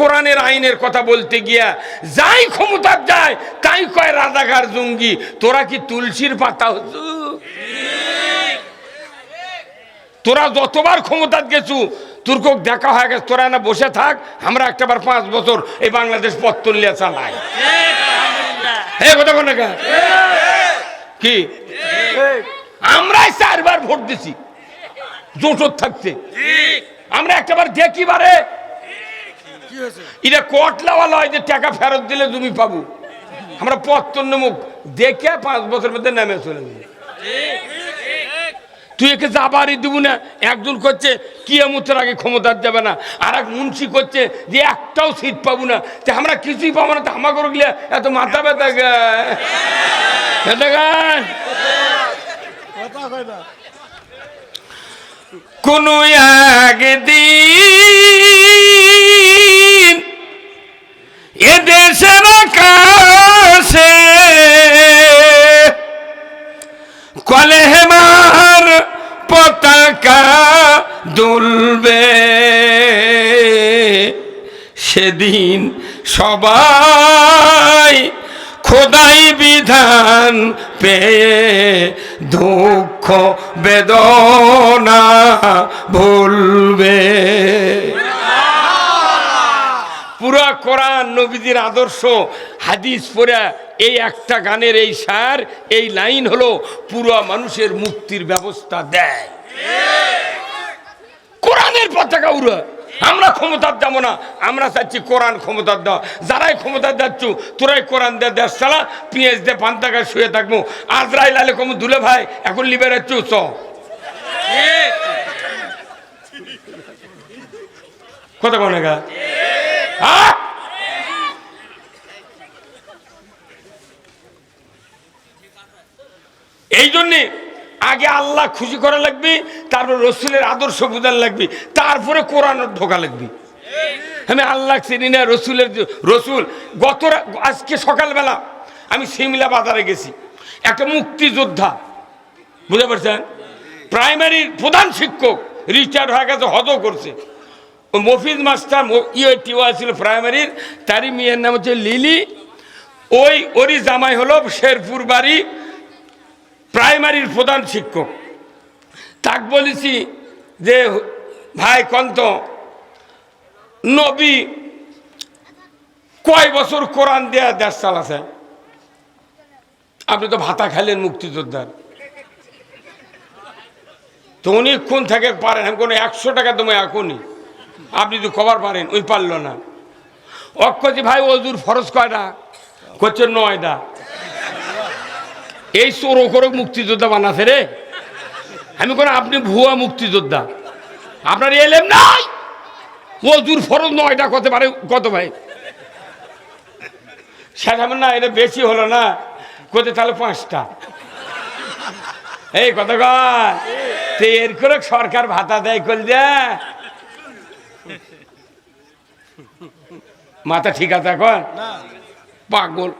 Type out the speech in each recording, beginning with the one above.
কোরআনের আইনের কথা বলতে গিয়া যাই ক্ষমতা যায় তাই কয় রাজাকার জঙ্গি তোরা কি তুলসীর পাতা হচ্ছু তোরা যতবার ক্ষমতা গেছু তুর্কক দেখা হয়ে গেছে তোরা না বসে থাক আমরা একটাবার পাঁচ বছর এই বাংলাদেশ পথ তুললিয়া চালাই। হ্যাঁ কথা কি? আমরাই চারবার ভোট দিছি জোটর থাকতে। আমরা একটাবার দেখি বারে এটা কটলাওয়ালা হয় যে টাকা ফেরত দিলে তুমি পাবো। আমরা পত্তন্য মুখ দেখে পাঁচ বছর মধ্যে নেমে চলে যাব। তুই একে যাবারই দিব না একজন করছে কিয়ামতের আগে ক্ষমতা যাবে না আর এক মুন্সি করছে যে একটাও সিট পাবো না। যে আমরা কিছুই পাবো না তো আমা করে গেলে এত মাথা ব্যথা গান কোন একদিন দুলবে সেদিন সবাই খোদাই বিধান পেয়ে দুঃখ বেদনা ভুলবে। পুরা কোরআন, নবীজির আদর্শ, হাদিস পড়া এই একটা গানের এই সার, এই লাইন হলো, পুরো মানুষের মুক্তির ব্যবস্থা দেয়। কোরআনের পতাকা উড়া। আমরা ক্ষমতার যাব না, আমরা চাচ্ছি কোরআন ক্ষমতার দেওয়া। যারাই ক্ষমতার যাচ্ছ, তোরাই কোরআন দে দেশ চালা, পিঁয়াজ দে পান্তাকা শুয়ে থাকব। আজরাইল আলে কম দুলে ভাই, এখন লিবেরাচ্ছ চ কথা কনে গা। এই জন্যে আগে আল্লাহ খুশি করা লাগবে, তারপর রসুলের আদর্শ বোঝার লাগবে, তারপরে কোরআন ঢোকা লাগবে। আমি আল্লাহ চিনি না রসুলের রসুল, গত আজকে সকালবেলা আমি সিমলা বাজারে গেছি, একটা মুক্তিযোদ্ধা, বুঝতে পারছেন? প্রাইমারির প্রধান শিক্ষক রিটায়ার্ড হয়ে গেছে হদ করছে। মফিজ মাস্টার ইয়ে টিওয়া ছিল প্রাইমারির, তারই মেয়ের নাম হচ্ছে লিলি। ওই ওরই জামাই হলো শেরপুর বাড়ি প্রাইমারির প্রধান শিক্ষক। তাক বলেছি যে, ভাই কন্ত, নবী কয় বছর কোরআন দেয়া দেশ চালাছে? আপনি তো ভাতা খাইলেন মুক্তিযোদ্ধার। তো উনি অনেকক্ষণ থেকে পারেন? আমি কোনো একশো টাকা তোমায় এখনই। আপনি তো কবার পারেন, ওই পারল না। অক্ষজি ভাই, অজুর ফরজ কয়টা? করছে নয়টা। এই চোর করে মুক্তিযোদ্ধা বানাছে রে। আমি কোনো আপনি ভুয়া মুক্তিযোদ্ধা। আপনার এলেম নাই। মজুর ফরজ নয়টা কত পারে কত ভাই? সেটা না এটা বেশি হলো না। কত তাহলে পাঁচটা। এই কথা কয়। এর করে সরকার ভাতা দেয় কল মাথা ঠিক আছে এখন? পাগল।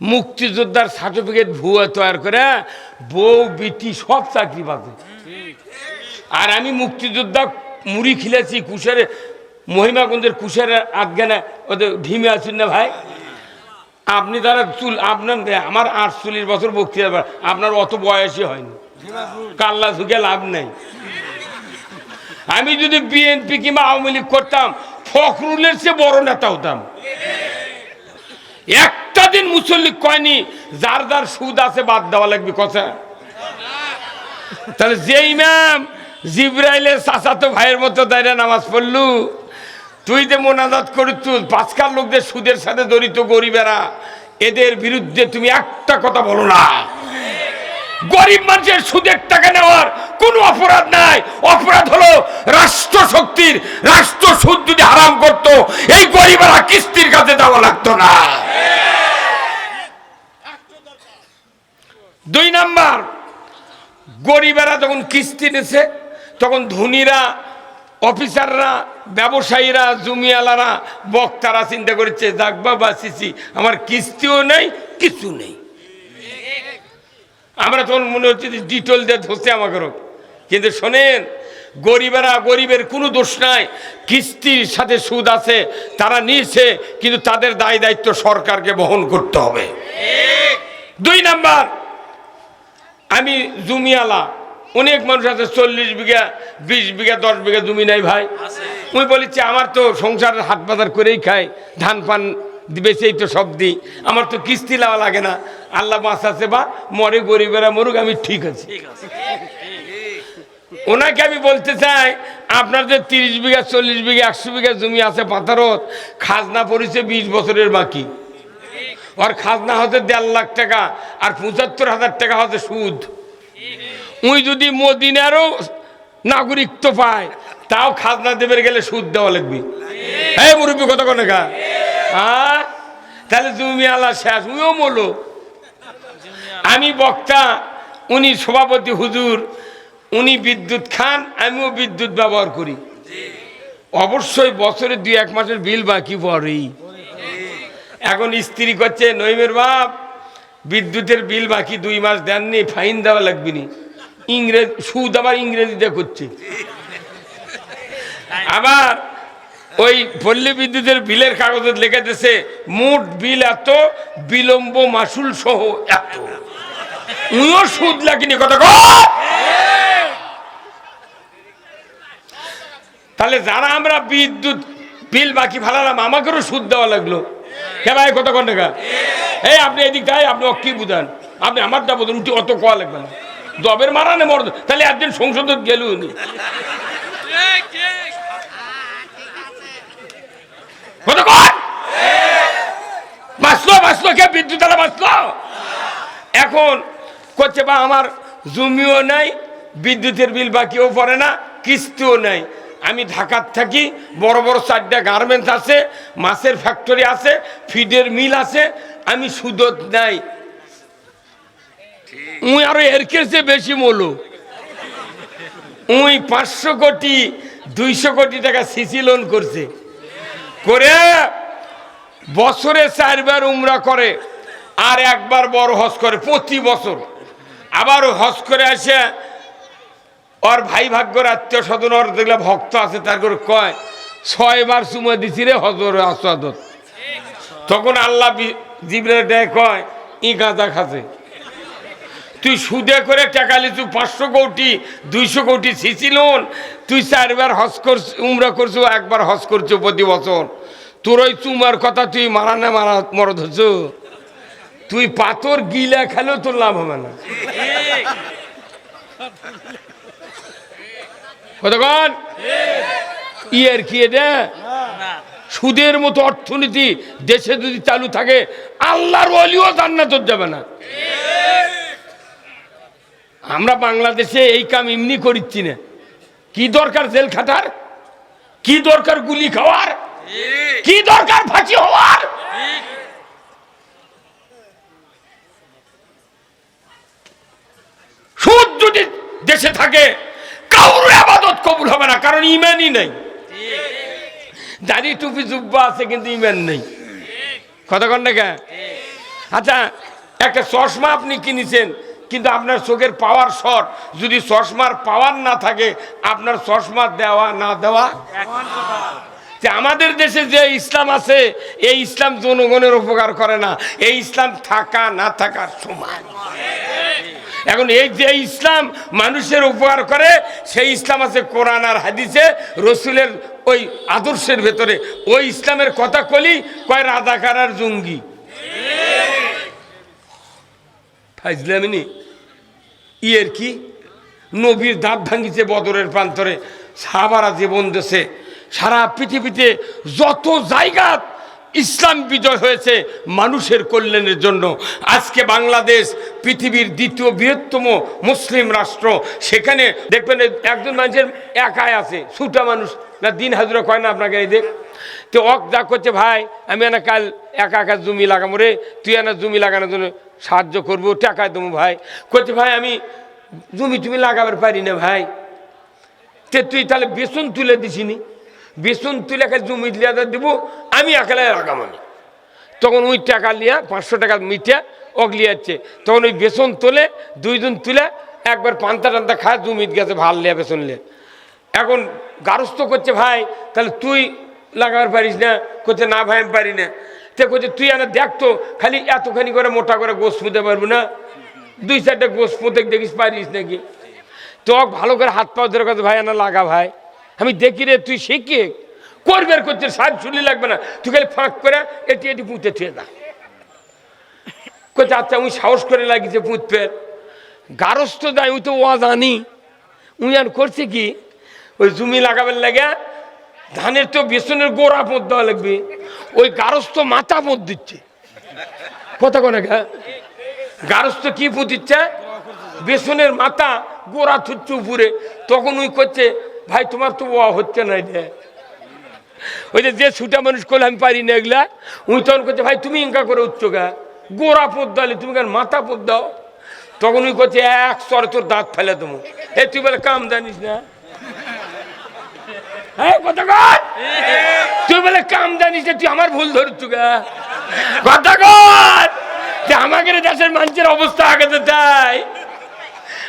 মুক্তিযোদ্ধার সার্টিফিকেট ভুয়া তৈরি করে বউ, বিটি সব চাকরি পাবে। আর আমি মুক্তিযোদ্ধা মুড়ি খিলেছি, কুশের মহিমাগঞ্জের কুশের আধগানে ওদের ঢিমে আছেন না ভাই? আপনি তারা চুল আপনার আমার আটচল্লিশ বছর বক্তৃতা আপনার অত বয়সই হয়নি। কাল্লা ঝুঁকে লাভ নেই। আমি যদি বিএনপি কিংবা আওয়ামী লীগ করতাম, ফখরুলের চেয়ে বড় নেতা হতাম। একটা দিন মুসল্লি কয়নি? যার যার সুদ আছে বাদ দেওয়া লাগবে, কথা। তাহলে যে ইমাম জিব্রাইলের চাচাতো ভাইয়ের মতো দাঁড়িয়ে নামাজ পড়লু, তুই যে মোনাজাত করিত পাঁচকার লোকদের সুদের সাথে জড়িত গরিবেরা, এদের বিরুদ্ধে তুমি একটা কথা বলো না। গরিব মানুষের সুদের টাকা নেওয়ার কোনো অপরাধ নাই। অপরাধ হলো রাষ্ট্র শক্তির রাষ্ট্র সুদ যদি হারাম করতো, এই গরিবেরা কিস্তির কাছে দেওয়া লাগতো না। দুই নাম্বার গরিবেরা যখন কিস্তি নিছে তখন ধনীরা অফিসাররা ব্যবসায়ীরা জমিয়ালারা বক্তারা চিন্তা করেছে যাক বাবা সিসি আমার কিস্তিও নেই কিছু নেই। আমরা তখন মনে হচ্ছে যে ডিটল দিয়ে ধসে আমাকে কিন্তু শোনেন গরিবেরা গরিবের কোনো দোষ নাই কিস্তির সাথে সুদ আছে তারা নিয়েছে কিন্তু তাদের দায় দায়িত্ব সরকারকে বহন করতে হবে। দুই নাম্বার আমি জমিয়ালা অনেক মানুষ আছে চল্লিশ বিঘা বিশ বিঘা দশ বিঘা জমি নাই ভাই। মুই বলেছি আমার তো সংসারের হাট বাজার করেই খাই ধান পান বেচেই তো সব দিই আমার তো কিস্তি লাওয়া লাগে না। আল্লাহ বাঁচাচ্ছে বা মরে গরিবেরা মরুক আমি ঠিক আছি। ওনাকে আমি বলতে চাই আপনার যে তিরিশ বিঘা চল্লিশ বিঘা একশো বিঘা জমি আছে পাতারত খাজনা পড়েছে বিশ বছরের বাকি। ওর খাজনা হতে দেড় লাখ টাকা, আর পঁচাত্তর হাজার টাকা হতে সুদ। উই যদি মদিনারও নাগরিকত্ব পায়, তাও খাজনা দেবের গেলে সুদ দেওয়া লাগবে। এই মুরব্বী কত কোনে গা। হ্যাঁ তাহলে তুমি আল্লাহ শেষ উইও মলো। আমি বক্তা, উনি সভাপতি হুজুর, উনি বিদ্যুৎ খান, আমিও বিদ্যুৎ ব্যবহার করি। অবশ্যই বছরে দুই এক মাসের বিল বাকি পড়েই। এখন স্ত্রী করছে নইমের বাপ, বিদ্যুতের বিল বাকি দুই মাস দেননি, ফাইন দেওয়া লাগবে নি। ইংরেজ, সুদ আবার ইংরেজিতে করছে। আবার ওই পল্লী বিদ্যুতের বিলের কাগজে লেখা দিয়েছে, মোট বিল এত, বিলম্ব মাসুল সহ এত। উইও সুদ লাগিনি, কথা। তাহলে যারা আমরা বিদ্যুৎ বিল বাকি ফালালাম আমাকেও সুদ দেওয়া লাগল। হে ভাই, কত কোন টাকা? এই আপনি এদিক আপনি কি বুঝান? আপনি আমারটা বুঝুন, উঠি অত কোয়া লাগবে না। দবের মারা নে মর তাহলে একদিন সংসদ গেল উনি। কত কন? বাঁচলো বাঁচলো, কে বিদ্যুৎ আলা বাঁচলো? এখন করছে বা আমার জমিও নাই, বিদ্যুতের বিল বাকিও পড়ে না, কিস্তিও নাই। আমি ঢাকার থাকি বড় বড় চারটা গার্মেন্টস আছে মাছের ফ্যাক্টরি আছে ফিডের মিল আছে আমি সুদত নাই। উই আরও এর কেসে বেশি মলো উই পাঁচশো কোটি দুইশো কোটি টাকা সিসি লোন করছে। করে বছরে চারবার উমরা করে আর একবার বড় হজ করে প্রতি বছর। আবার হজ করে আসে ওর ভাই ভাগ্যর আত্মীয় স্বজন, ওর দেখলে ভক্ত আছে, তার করে কয় ছয়বার চুমা দিছি রে হজর আসাদত তখন আল্লাহ জিবরে দেয়, কয়, ই গাঁজা খাছে তুই সুদে করে টাকা লিচু পাঁচশো কোটি, দুইশো কোটি সিসি লোন, তুই চারবার হজ করছ উমরা করছ, একবার হজ করছ প্রতি বছর। তোর ওই চুমার কথা তুই মারা না মারা মরদ হচ্ছ? তুই পাথর গিলা খেলেও তোর লাভ হবে না। কতক্ষণ? ইয়ের কি এটা? সুদের মতো অর্থনীতি দেশে যদি চালু থাকে, আল্লাহর অলিও জান্নাতত যাবে না। আমরা বাংলাদেশে এই কাম এমনি করিচ্ছি না। কি দরকার জেল খাটার? কি দরকার গুলি খাওয়ার? কি দরকার ফাঁসি হওয়ার? সুদ যদি দেশে থাকে কাউর আবাদত কবুল হবে না, কারণ ইমানই নেই। দাড়ি টুপি জুব্বা আছে, কিন্তু ইমান নেই। কথা কন না কে? আচ্ছা একটা চশমা আপনি কিনেছেন, কিন্তু আপনার চোখের পাওয়ার শর্ট যদি চশমার পাওয়ার না থাকে, আপনার চশমা দেওয়া না দেওয়া? যে আমাদের দেশে যে ইসলাম আছে, এই ইসলাম জনগণের উপকার করে না। এই ইসলাম থাকা না থাকার সমান। এখন এই যে ইসলাম মানুষের উপকার করে, সেই ইসলাম আছে কোরআন আর হাদিসে, রসুলের ওই আদর্শের ভেতরে। ওই ইসলামের কথা কলি, কয় রাজাকার আর জঙ্গি। ফাইজলামিনি, ইয়ের কি? নবীর দাঁত ভাঙিছে বদরের প্রান্তরে। সাহাবারা জীবন দেশে, সারা পৃথিবীতে যত জায়গা ইসলাম বিজয় হয়েছে মানুষের কল্যাণের জন্য। আজকে বাংলাদেশ পৃথিবীর দ্বিতীয় বৃহত্তম মুসলিম রাষ্ট্র। সেখানে দেখবেন একজন মানুষের একাই আছে ছুটা মানুষ। না, দিন হাজুরা কয় না আপনাকে এই দেখ তো অক যা করছে, ভাই, আমি না কাল একা একা জমি লাগাবো রে, তুই না জমি লাগানোর জন্য সাহায্য করব টাকা দেবো, ভাই। করছে ভাই, আমি জমি তুমি লাগাবার পারি না, ভাই। তে তুই তাহলে বেসন তুলে দিছিনি বেসন তুলে খালি জমি লিয়া দিব, আমি একালে লাগামানি তখন ওই টাকা লিয়া পাঁচশো টাকা মিঠে ওক লিয়াচ্ছে তখন ওই বেসন তোলে দুইজন তুলে একবার পান্তা টান্তা খায় জমিত গেছে ভালো লিয়া বেসন লিয়া এখন গারস্থ করছে, ভাই, তাহলে তুই লাগাবার পারিস না। করছে না ভাই, আমি পারি না। তে করছে তুই আনা দেখতো খালি এতখানি করে মোটা করে গোস পুঁতে পারব না। দুই চারটা গোস পুঁতে দেখিস পারিস নাকি? তো ভালো করে হাত পাও ধরে কথা ভাই আনা লাগা, ভাই। আমি দেখি রে, তুই শিখে করবে করছে সাহেব চুলি লাগবে না। তুই খালি ফাঁক করে এটি এটি পুঁতে থুয়ে দা। কোথায় আচ্ছা উনি সাহস করে লাগিয়েছে পুঁতপে গারস্থ দেয় উই তো ওয়া জানি উই আর করছে কি? ওই জমি লাগাবেন লাগে ধানের তো বেসনের গোড়া পোঁত দেওয়া লাগবে। ওই গারস্থ মাথা পোঁত দিচ্ছে। কথা কোনে গারস্থ কি পুঁতিচ্ছে বেসনের মাথা গোড়া থুচ্ছে উপরে। তখন উই করছে ভাই, তোমার তো ওয়া হচ্ছে না রে ওই যে যে ছুটা মানুষ করলে আমি পারি না এগুলা, উনি তখন করছে ভাই, তুমি ইনকা করে উচ্চ গা। গোড়া পোত দালে তুমি কেন মাথা পোত দাও? তখন উনি করছে এক সরে তোর দাঁত ফেলে তুমি এ, তুই বলে কাম জানিস না? কর। তুই বলে কাম জানিস না তুই আমার ভুল ধরছ গা। কথা কর। যে আমাকে দেশের মানুষের অবস্থা আগে তো তাই।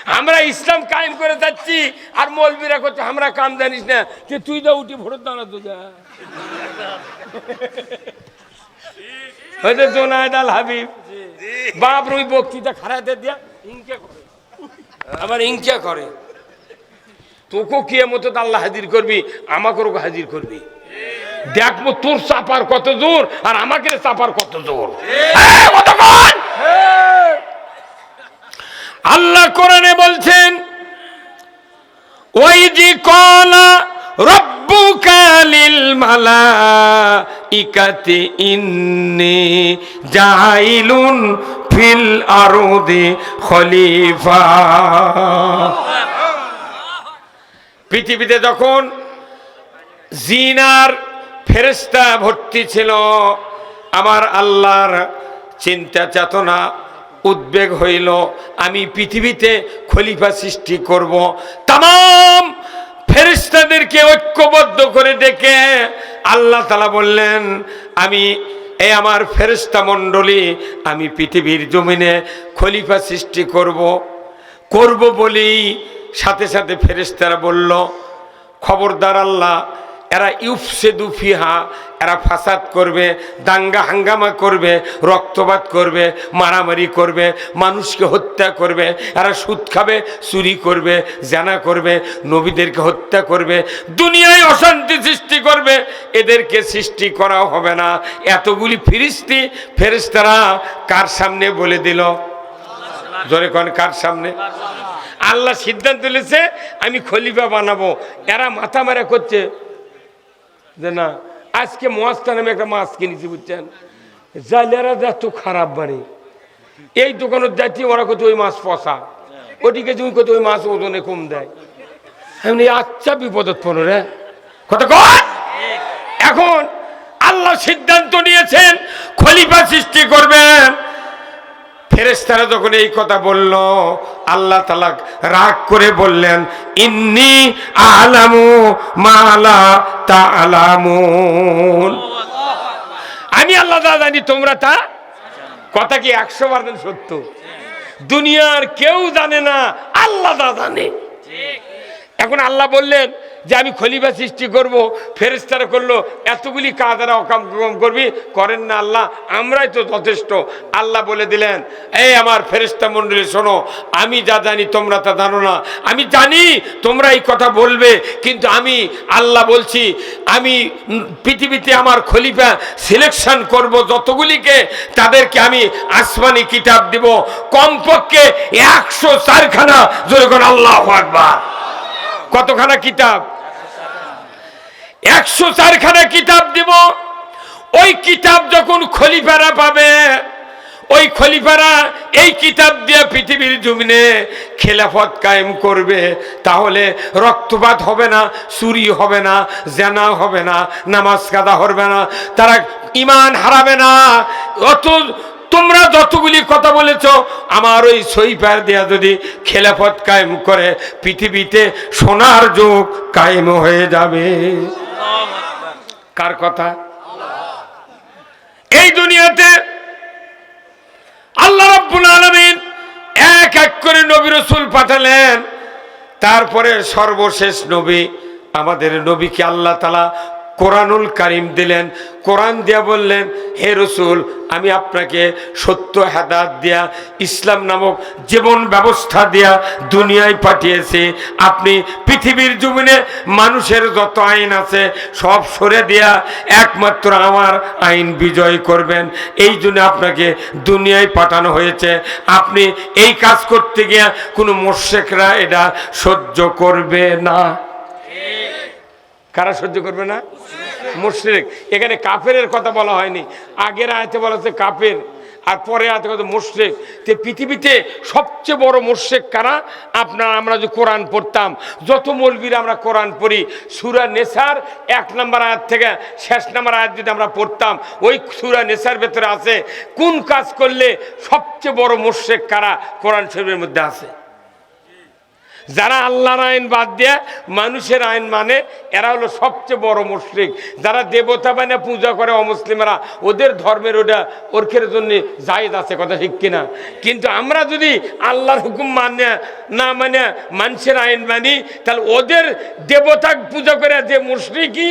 আমরা ইসলাম কায়েম করে যাচ্ছি আর মৌলবীরা করছে আমরা কাম জানিস না যে তুই তো উঠি ভোট দাঁড়া তো যা। হয়তো জোনায়দ আল হাবিব বাপ রুই বক্তৃতা খারাতে দিয়া ইনকে করে। আমার ইনকে করে। তোকেও কে মতো আল্লাহ হাজির করবি আমাকেও হাজির করবি। দেখব তোর চাপার কত জোর আর আমাকে চাপার কত জোর। কতক্ষণ? আল্লাহ কোরআনে বলছেন ওই যে কলা রব্বুকা লিল মালাইকাতি ইন্নি জাইলুন ফিল আরদি খলিফা। পৃথিবীতে যখন জিনার ফেরেস্তা ভর্তি ছিল, আমার আল্লাহর চিন্তা চেতনা উদ্বেগ হইল, আমি পৃথিবীতে খলিফা সৃষ্টি করব। তাম ফেরেস্তাদেরকে ঐক্যবদ্ধ করে ডেকে আল্লাহ তালা বললেন, আমি এই আমার ফেরেস্তা মণ্ডলী, আমি পৃথিবীর জমিনে খলিফা সৃষ্টি করব। করব বলেই সাথে সাথে ফেরেস্তারা বলল, খবরদার আল্লাহ এরা ইউফসে দুফিহা এরা ফাসাদ করবে, দাঙ্গা হাঙ্গামা করবে, রক্তপাত করবে, মারামারি করবে, মানুষকে হত্যা করবে, এরা সুদ খাবে, চুরি করবে, জানা করবে, নবীদেরকে হত্যা করবে, দুনিয়ায় অশান্তি সৃষ্টি করবে, এদেরকে সৃষ্টি করা হবে না। এতগুলি ফিরিস্তি ফেরেস্তারা কার সামনে বলে দিল? জোরে কন, কার সামনে? আল্লাহ সিদ্ধান্ত নিয়েছে, আমি খলিফা বানাবো। এরা মাথা মারা করছে। যে না, আজকে মস্তা নামে একটা মাছ কিনেছি, বুঝছেন? জালেরা এত খারাপ বাড়ি। এই দোকানের যাচ্ছি ওরা কত ওই মাছ পচা ওটিকে তুমি কত ওই মাছ ওজনে কম দেয়। এমনি আচ্ছা বিপদত পড়ো রে। কত এখন আল্লাহ সিদ্ধান্ত নিয়েছেন, খলিফা সৃষ্টি করবেন। ফেরেস্তারা যখন এই কথা বলল। আল্লাহ তালাক রাগ করে বললেন ইন্নি আলামু মালা তা আলামুন আমি আল্লাহ দা জানি তোমরা তা কথা কি একশো বার সত্য? দুনিয়ার কেউ জানে না আল্লাহ জানে। এখন আল্লাহ বললেন যে আমি খলিফা সৃষ্টি করব ফেরেস্তারা করল, এতগুলি কাজ এরা অকাম করবি? করেন না আল্লাহ, আমরাই তো যথেষ্ট। আল্লাহ বলে দিলেন, এই আমার ফেরেস্তা মণ্ডলী, শোনো, আমি যা জানি তোমরা তা জানো না। আমি জানি তোমরা এই কথা বলবে, কিন্তু আমি আল্লাহ বলছি, আমি পৃথিবীতে আমার খলিফা সিলেকশন করব যতগুলিকে, তাদেরকে আমি আসমানি কিতাব দিব। কমপক্ষে একশো চারখানা যেরকম আল্লাহ কতখানা কিতাব? একশো চারখানা কিতাব দিব। ওই কিতাব যখন খলিফারা পাবে, ওই খলিফারা এই কিতাব দিয়ে পৃথিবীর জমিনে খেলাফত কায়েম করবে। তাহলে রক্তপাত হবে না, চুরি হবে না, জেনা হবে না, নামাজ কাদা হবে না, তারা ইমান হারাবে না। অত তোমরা যতগুলি কথা বলেছ, আমার ওই সইফার দেয়া যদি খেলাফত কায়েম করে, পৃথিবীতে সোনার যুগ কায়েম হয়ে যাবে। কার কথা? এই দুনিয়াতে আল্লাহ রব্বুল আলমিন এক এক করে নবী রসুল পাঠালেন। তারপরে সর্বশেষ নবী আমাদের নবীকে আল্লাহ তালা কোরআনুল কারিম দিলেন, কোরআন দিয়া বললেন, হে রসুল, আমি আপনাকে সত্য হেদাত দিয়া, ইসলাম নামক জীবন ব্যবস্থা দিয়া দুনিয়ায় পাঠিয়েছি। আপনি পৃথিবীর জমিনে মানুষের যত আইন আছে সব সরে দিয়া একমাত্র আমার আইন বিজয় করবেন। এই জন্য আপনাকে দুনিয়ায় পাঠানো হয়েছে। আপনি এই কাজ করতে গিয়ে কোনো মোর্শেকরা এটা সহ্য করবে না। কারা সহ্য করবে না? মুশরিক। এখানে কাফের কথা বলা হয়নি। আগের আয়তে বলা হচ্ছে কাফের, আর পরে আয়তে কথা মুশরিক। তে পৃথিবীতে সবচেয়ে বড় মুশরিক কারা? আপনার, আমরা যে কোরআন পড়তাম, যত মৌলবীরা আমরা কোরআন পড়ি, সুরা নেসার এক নম্বর আয়াত থেকে শেষ নম্বর আয়াত যদি আমরা পড়তাম, ওই সুরা নেসার ভেতরে আছে, কোন কাজ করলে সবচেয়ে বড় মুশরিক কারা? কোরআন শরীফের মধ্যে আছে। যারা আল্লাহর আইন বাদ দিয়ে মানুষের আইন মানে এরা হলো সবচেয়ে বড় মুশ্রিক। যারা দেবতা মানে পূজা করে অমুসলিমরা, ওদের ধর্মের ওটা ওরখের জন্য জায়েজ আছে, কথা ঠিক কিনা? কিন্তু আমরা যদি আল্লাহর হুকুম মানে না মানে মানুষের আইন মানি, তাহলে ওদের দেবতা পূজা করে যে মুশরিকি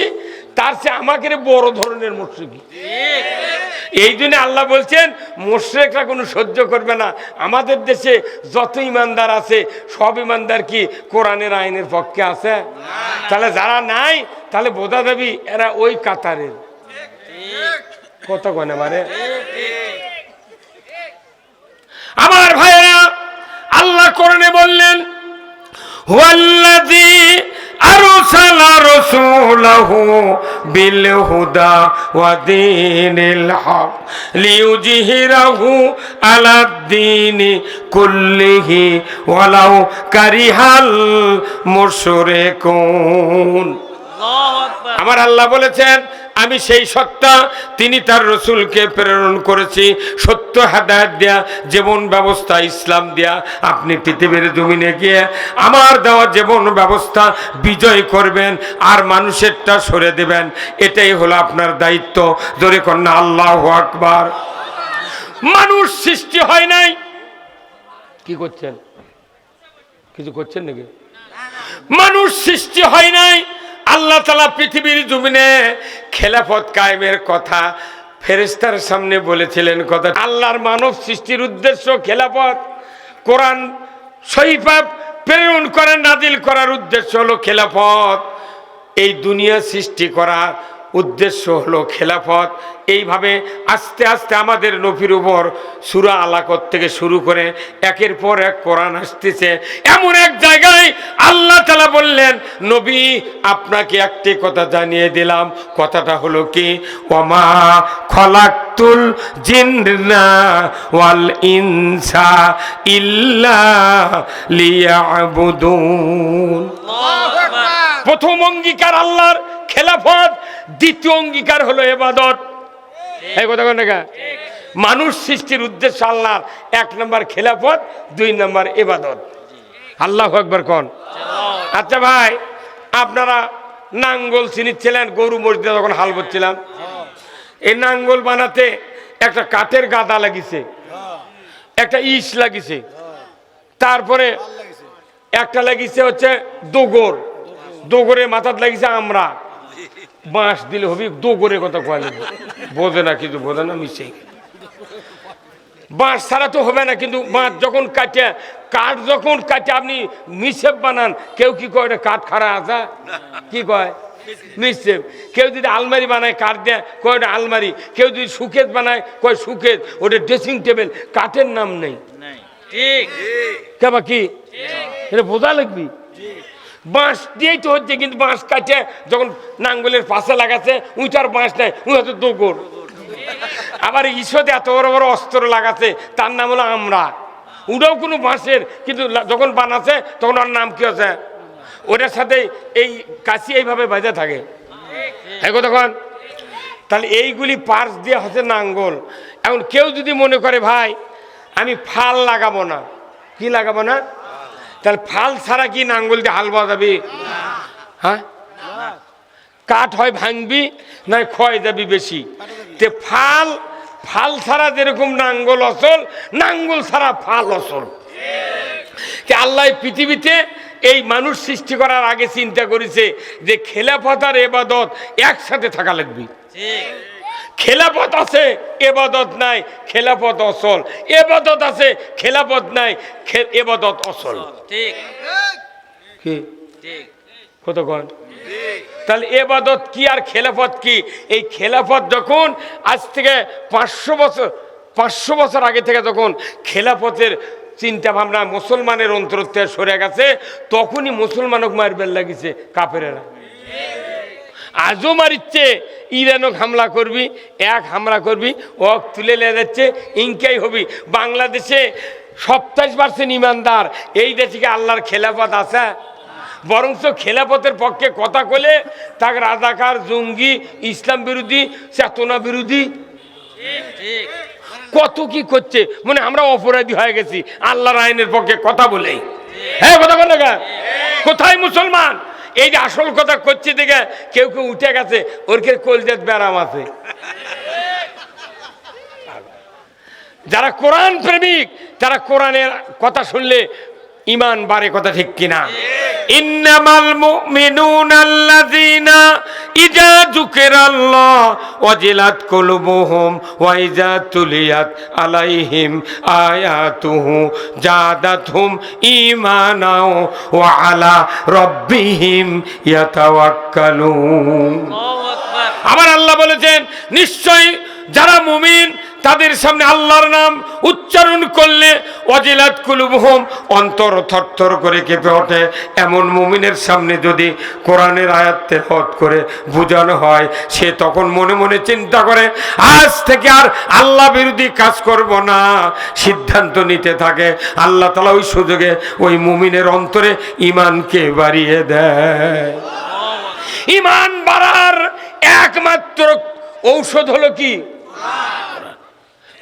তার চেয়ে আমাকে বড় ধরনের মুশরিকি। এই জন্য আল্লাহ বলছেন, মোশরেকরা কোনো সহ্য করবে না। আমাদের দেশে যত ইমানদার আছে, সব ইমানদার কি কোরআনের আইনের পক্ষে আছে? তাহলে যারা নাই, তাহলে বোঝা যাবি এরা ওই কাতারের। কত কনে মানে আমার ভাইয়েরা, আল্লাহ কোরআনে বললেন, হুয়াল্লাযী আরসালা رسوله بالهدى ودين الحق ليجهره على الدين كله ولو কুল্লিহি المشركون আমার আল্লাহ বলেছেন আমি সেই সত্তা তিনি তার রসুলকে প্রেরণ করেছি। সত্য হেদায়ত দেয়া জীবন ব্যবস্থা ইসলাম দেয়া, আপনি পৃথিবীর জমিনে গিয়ে আমার দেওয়া জীবন ব্যবস্থা বিজয় করবেন আর মানুষেরটা সরে দেবেন। এটাই হলো আপনার দায়িত্ব। জোরে কন্যা আল্লাহ আকবার। মানুষ সৃষ্টি হয় নাই। কি করছেন? কিছু করছেন নাকি? মানুষ সৃষ্টি হয় নাই। আল্লাহ তালা পৃথিবীর জমিনে খেলাফত কায়েমের কথা ফেরেস্তার সামনে বলেছিলেন কথা। আল্লাহর মানব সৃষ্টির উদ্দেশ্য খেলাফত। কোরআন শহীফা প্রেরণ করেন নাদিল করার উদ্দেশ্য হলো খেলাফত। এই দুনিয়া সৃষ্টি করার উদ্দেশ্য হলো খেলাফত। এইভাবে আস্তে আস্তে আমাদের নফির উপর সুরা আলাকত থেকে শুরু করে একের পর এক কোরআন আসতেছে। এমন এক জায়গায় আল্লাহ তালা বললেন নবী আপনাকে একটি কথা জানিয়ে দিলাম। কথাটা হলো কি? ওমা খলাক্তুল জিন্না ওয়াল ইনসা ইল্লা লিয়াবুদুন। প্রথম অঙ্গীকার আল্লাহর খেলাফত দ্বিতীয় অঙ্গীকার হলো এবাদত। এই কথা কোন মানুষ সৃষ্টির উদ্দেশ্য আল্লাহ এক নম্বর খেলাফত দুই নম্বর এবাদত। আল্লাহ একবার কন। আচ্ছা ভাই আপনারা নাঙ্গল চিনিচ্ছিলেন গরু মসজিদে যখন হাল করছিলাম এই নাঙ্গল বানাতে একটা কাঠের গাদা লাগিছে। একটা ইস লাগিছে। তারপরে একটা লাগিছে হচ্ছে দোগর। দোগরের মাথাত লাগিছে আমরা। বাঁশ দিলে হবে দোগরের কথা কয়া লাগবে বোঝে না কিন্তু বোঝে না মিশে বাঁশ ছাড়া তো হবে না কিন্তু বাঁশ যখন কাটে কাঠ যখন কাটে আপনি মিসেপ বানান। কেউ কি কয় এটা কাঠ খাড়া আসা কি কয়? মিসেপ কেউ যদি আলমারি বানায় কাঠ দেয় কয় ওটা আলমারি। কেউ যদি সুকেত বানায় কয় সুকেত। ওটা ড্রেসিং টেবিল কাঠের নাম নেই। ঠিক। কেবা কি? এটা বোঝা লাগবি? বাঁশ দিয়েই তো হচ্ছে কিন্তু বাঁশ কাটে। যখন নাঙ্গলের পাশে লাগাচ্ছে উঁচার বাঁশ নেয় উঁ হচ্ছে দোগর। আবার ঈশ্বরে এত বড় বড় অস্ত্র লাগাচ্ছে, তার নাম হলো আমরা। ওটাও কোনো বাঁশের, কিন্তু যখন বানাচ্ছে, তখন ওর নাম কি আছে? ওটার সাথে এই কাশি এইভাবে বাজে থাকে। এই তখন তাহলে এইগুলি পার্স দিয়ে হচ্ছে নাঙ্গল। এখন কেউ যদি মনে করে, ভাই, আমি ফাল লাগাবো না। কি লাগাবো না? তাহলে ফাল ছাড়া কি নাঙ্গল দিয়ে হাল বাজাবি? হ্যাঁ? কাঠ হয় ভাঙবি, নয় ক্ষয় যাবি বেশি। তে ফাল ফাল ছাড়া যেরকম নাঙ্গল অসল নাঙ্গল ছাড়া ফাল অসল তে আল্লাহ পৃথিবীতে এই মানুষ সৃষ্টি করার আগে চিন্তা করেছে যে খেলাফত আর এবাদত একসাথে থাকা লাগবে। খেলাপথ আছে এবাদত নাই খেলাপথ অসল। এবাদত আছে খেলাপথ নাই খে- এবাদত অসল। ঠিক। কি? ঠিক। কতক্ষণ তাহলে এবাদত কি আর খেলাফত কি? এই খেলাফত যখন আজ থেকে পাঁচশো বছর পাঁচশো বছর আগে থেকে যখন খেলাফতের চিন্তা ভাবনা মুসলমানের অন্তর থেকে সরে গেছে তখনই মুসলমানক মারবেল লাগিছে কাপেরেরা। আজও মারিচ্ছে ইরানক হামলা করবি, এক হামলা করবি ও তুলে নিয়ে যাচ্ছে, ইনকাই হবি। বাংলাদেশে সপ্তাশ পার্সেন্ট ইমানদার, এই দেশে আল্লাহর খেলাফত আছে? বরঞ্চ খেলাপথের পক্ষে কথা কলে তাকে রাজাকার, জঙ্গি, ইসলাম বিরোধী, চেতনা বিরোধী। কত কি করছে? মানে আমরা অপরাধী হয়ে গেছি, আল্লাহর আইনের পক্ষে কথা বলেই। হ্যাঁ কথা বলে কোথায় মুসলমান? এই যে আসল কথা করছে দেখে কেউ কেউ উঠে গেছে, ওর কে কলজাত ব্যারাম আছে। যারা কোরআন প্রেমিক, তারা কোরআনের কথা শুনলে ইমান বাড়ে কথা ঠিক কিনা? ইন্নামাল মুমিনুনা আল্লাযীনা ইজা যুকিরাল্লাহ ওয়াজিলাত কুলুবুহুম ওয়া ইজা তুলিয়াত আলাইহিম আয়াতুহু জাদাতহুম ঈমানাও ওয়া আলা রাব্বিহিম ইয়াতাওয়াক্কালুন। আল্লাহু আকবার। আবার আল্লাহ বলেছেন নিশ্চয়ই যারা মুমিন তাদের সামনে আল্লাহর নাম উচ্চারণ করলে অজিলাত কুলুবহম, অন্তর থরথর করে কেঁপে ওঠে। এমন মুমিনের সামনে যদি কোরআনের আয়াত তেলাওয়াত করে বোঝানো হয়, সে তখন মনে মনে চিন্তা করে, আজ থেকে আর আল্লাহ বিরোধী কাজ করব না। সিদ্ধান্ত নিতে থাকে। আল্লাহ তালা ওই সুযোগে ওই মুমিনের অন্তরে ইমানকে বাড়িয়ে দেয়। ইমান বাড়ার একমাত্র ঔষধ হলো কি?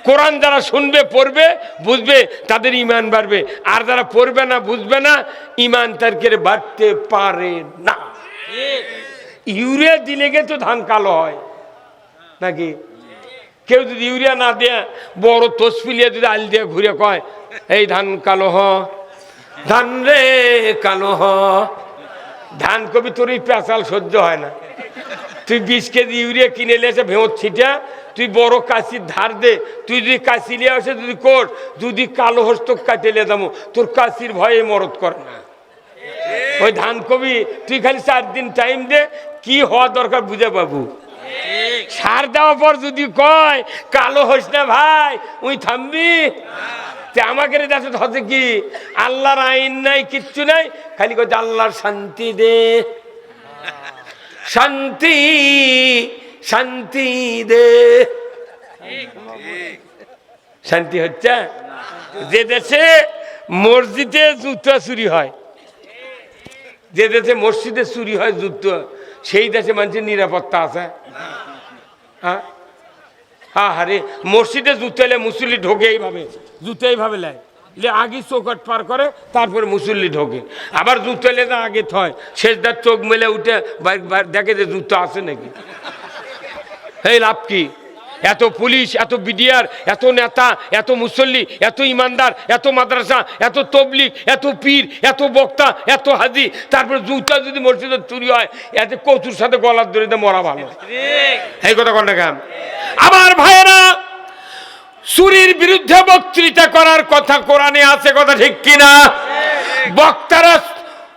কোরআন যারা শুনবে, পড়বে, বুঝবে, তাদের ইমান বাড়বে। আর যারা পড়বে না, বুঝবে না ইমান তারকে বাড়তে পারে না। ইউরিয়া দিলে গে তো ধান কালো হয়, নাকি? কেউ যদি ইউরিয়া না দেয়, বড় তসফিলিয়া যদি আল দিয়ে ঘুরে কয়, এই ধান কালো হ, ধান রে কালো হ। ধান কবি তোর এই পেঁচাল সহ্য হয় না। তুই বিশ কেজি ইউরিয়া কিনে এসে ভেঁত ছিটা, তুই বড় কাশির ধার দে, তুই যদি কাশি নিয়ে আসে যদি কর, যদি কালো হস্ত কাটিয়ে দামো তোর কাশির ভয়ে মরদ করে না। ওই ধান কবি, তুই খালি চার দিন টাইম দে, কি হওয়া দরকার বুঝে বাবু সার দেওয়ার পর যদি কয়, কালো হইস না ভাই, উই থামবি? আমাকে দেখো হচ্ছে কি, আল্লাহর আইন নাই, কিচ্ছু নাই, খালি কচ্ছে আল্লাহর শান্তি দে। শান্তি শান্তি দে। শান্তি হচ্ছে যে দেশে মসজিদে জুতা চুরি হয়, যে দেশে মসজিদে চুরি হয় যুদ্ধ সেই দেশে মানুষের নিরাপত্তা আছে। হ্যাঁ? হ্যাঁ হারে মসজিদে জুতো এলে মুসল্লি ঢোকে এইভাবে, জুতো এইভাবে লেয়। লে আগে চৌকাট পার করে তারপরে মুসল্লি ঢোকে। আবার জুতো না আগে থয় শেষদার চোখ মেলে উঠে দেখে যে জুতো আছে নাকি? এই লাভ কি? এত পুলিশ এত বিডিআর এত নেতা এত মুসল্লি এত ইমানদার এত মাদ্রাসা এত তবলিক এত পীর এত বক্তা এত হাজি। তারপর জুতা যদি মসজিদে চুরি হয় এতে কচুর সাথে গলার দড়িতে মরা ভালো। এই কথা কোনটা কাম আমার ভাইয়েরা চুরির বিরুদ্ধে বক্তৃতা করার কথা কোরআনে আছে কথা ঠিক কিনা? বক্তারা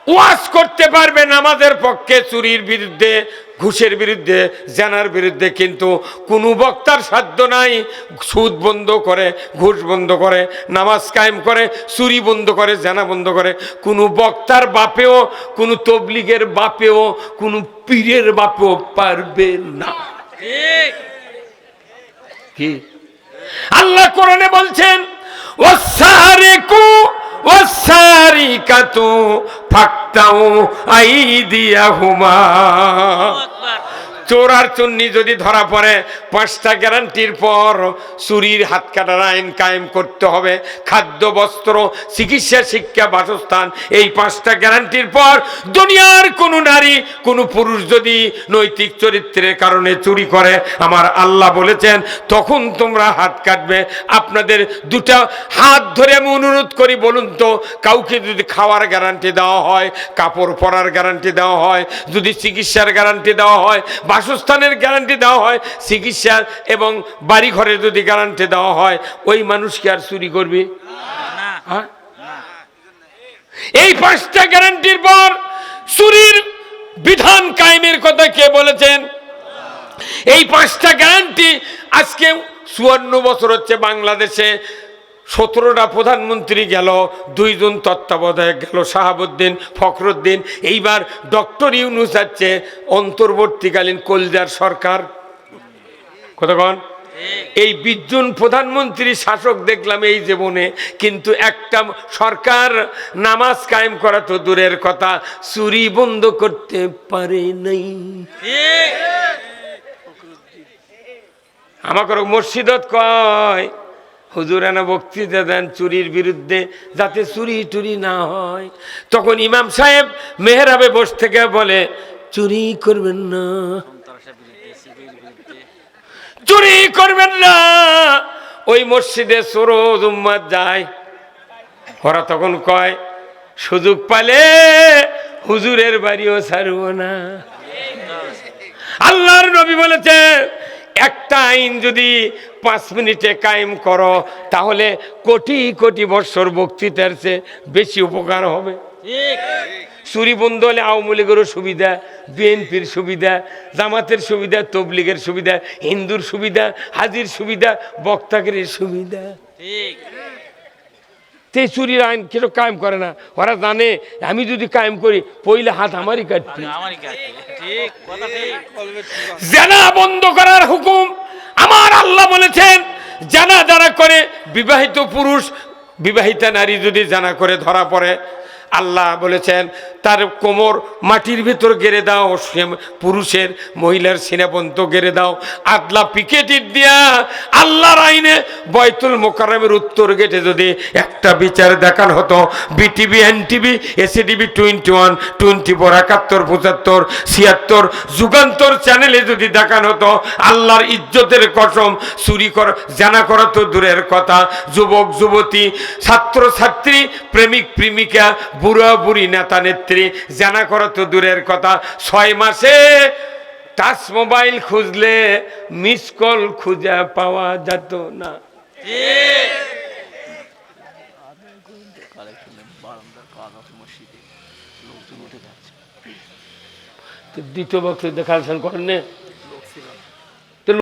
ওয়াজ করতে পারবে নামাজের পক্ষে চুরির বিরুদ্ধে ঘুষের বিরুদ্ধে জানার বিরুদ্ধে কিন্তু কোনো বক্তার সাধ্য নাই সুদ বন্ধ করে ঘুষ বন্ধ করে নামাজ কায়েম করে চুরি বন্ধ করে জানা বন্ধ করে। কোনো বক্তার বাপেও কোনো তবলিগের বাপেও কোনো পীরের বাপেও পারবে না। কি? আল্লাহ কোরআনে বলছেন ওয়াসারিকু ওয়াসারিকাতু ফাক্তাউ আইদিয়াহুমা। চোর আর চুন্নি যদি ধরা পড়ে, পাঁচটা গ্যারান্টির পর চুরির হাত কাটার আইন কায়েম করতে হবে। খাদ্য, বস্ত্র, চিকিৎসা, শিক্ষা, বাসস্থান, এই পাঁচটা গ্যারান্টির পর দুনিয়ার কোনো নারী, কোনো পুরুষ যদি নৈতিক চরিত্রের কারণে চুরি করে, আমার আল্লাহ বলেছেন, তখন তোমরা হাত কাটবে। আপনাদের দুটা হাত ধরে আমি অনুরোধ করি, বলুন তো, কাউকে যদি খাওয়ার গ্যারান্টি দেওয়া হয়, কাপড় পরার গ্যারান্টি দেওয়া হয়, যদি চিকিৎসার গ্যারান্টি দেওয়া হয় বাসস্থানের গ্যারান্টি দেওয়া হয় চিকিৎসার এবং বাড়ি ঘরের যদি গ্যারান্টি দেওয়া হয় ওই মানুষ কি আর চুরি করবে? হ্যাঁ? এই পাঁচটা গ্যারান্টির পর চুরির বিধান কায়েমের কথা কে বলেছেন? এই পাঁচটা গ্যারান্টি আজকে চুয়ান্ন বছর হচ্ছে বাংলাদেশে। সতেরোটা প্রধানমন্ত্রী গেল দুইজন তত্ত্বাবধায়ক গেল শাহাবুদ্দিন ফখরুদ্দিন। এইবার ডক্টর ইউনুস আছে অন্তর্বর্তীকালীন কলজার সরকার। কতক্ষণ এই বিশজন প্রধানমন্ত্রী শাসক দেখলাম এই জীবনে কিন্তু একটা সরকার নামাজ কায়েম করা তো দূরের কথা চুরি বন্ধ করতে পারে নাই। আমাকে মসজিদত কয়। হুজুর এনা বক্তৃতা দেন চুরির বিরুদ্ধে যাতে চুরি টুরি না হয়। তখন ইমাম সাহেব মেহরাবে বস থেকে বলে, চুরি করবেন না। চুরি করবেন না। ওই মসজিদে সরোজ উম্মাদ যায়। ওরা তখন কয়, সুযোগ পালে হুজুরের বাড়িও ছাড়ব না। আল্লাহর নবী বলেছে একটা আইন যদি পাঁচ মিনিটে কায়েম করো তাহলে কোটি কোটি বৎসর বক্তৃতার চেয়ে বেশি উপকার হবে। ঠিক। চুরি বন্ধ হলে আওয়ামী লীগেরও সুবিধা বিএনপির সুবিধা জামাতের সুবিধা তবলিগের সুবিধা হিন্দুর সুবিধা হাজির সুবিধা বক্তাগের সুবিধা। ঠিক। তে চুরির আইন কেউ কায়েম করে না। ওরা জানে আমি যদি কায়েম করি পইলে হাত আমারই কাটবে। কাছে জানা বন্ধ করার হুকুম আমার আল্লাহ বলেছেন জানা যারা করে বিবাহিত পুরুষ বিবাহিতা নারী যদি জানা করে ধরা পড়ে আল্লাহ বলেছেন, তার কোমর মাটির ভেতর গেড়ে দাও পুরুষের, মহিলার সিনেপন্ত গেড়ে দাও। আদলা পিকেটির দিয়া আল্লাহর আইনে বয়তুল মোকারমের উত্তর গেটে যদি একটা বিচার দেখান হতো, BTV, NTV, SATV, twenty one, twenty four, একাত্তর, পঁচাত্তর, ছিয়াত্তর যুগান্তর চ্যানেলে যদি দেখানো হতো, আল্লাহর ইজ্জতের কসম, চুরি করা, জানা করা তো দূরের কথা। যুবক, যুবতী ছাত্র ছাত্রী প্রেমিক, প্রেমিকা বুড়া বুড়ি নেতা নেত্রী, জানা করা তো দূরের কথা, ছয় মাসে টাচ মোবাইল খুঁজলে মিস কল খুঁজে পাওয়া যেত না। দ্বিতীয় বক্তব্য দেখাচ্ছেন করেন না